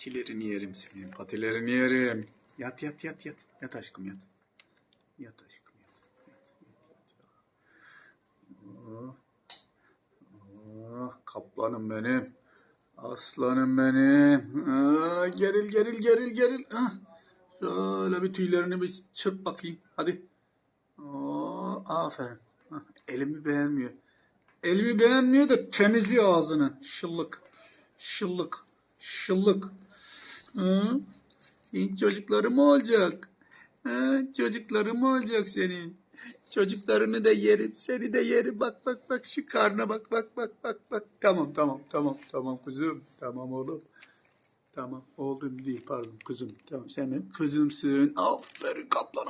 patilerini yerim senin. Patilerini yerim. Yat yat yat yat. Yat aşkım yat. Yat aşkım yat. Yat yat yat. Oh. Oh, kaplanım benim. Aslanım benim. Ah, geril geril geril geril. Ah. Şöyle bir tüylerini bir çırp bakayım. Hadi. Oo, aferin. Ah, elimi beğenmiyor. Elimi beğenmiyor da temizliyor ağzını. Şıllık. Şıllık. Şıllık. Hı? Senin çocukları mı olacak? Ha, çocukları mı olacak senin? Çocuklarını da yerim, seni de yerim. Bak bak bak şu karnına bak bak bak bak bak. Tamam tamam tamam tamam kızım. Tamam oğlum. Tamam oğlum değil pardon kızım. Tamam sen benim kızımsın. Aferin kaplanım.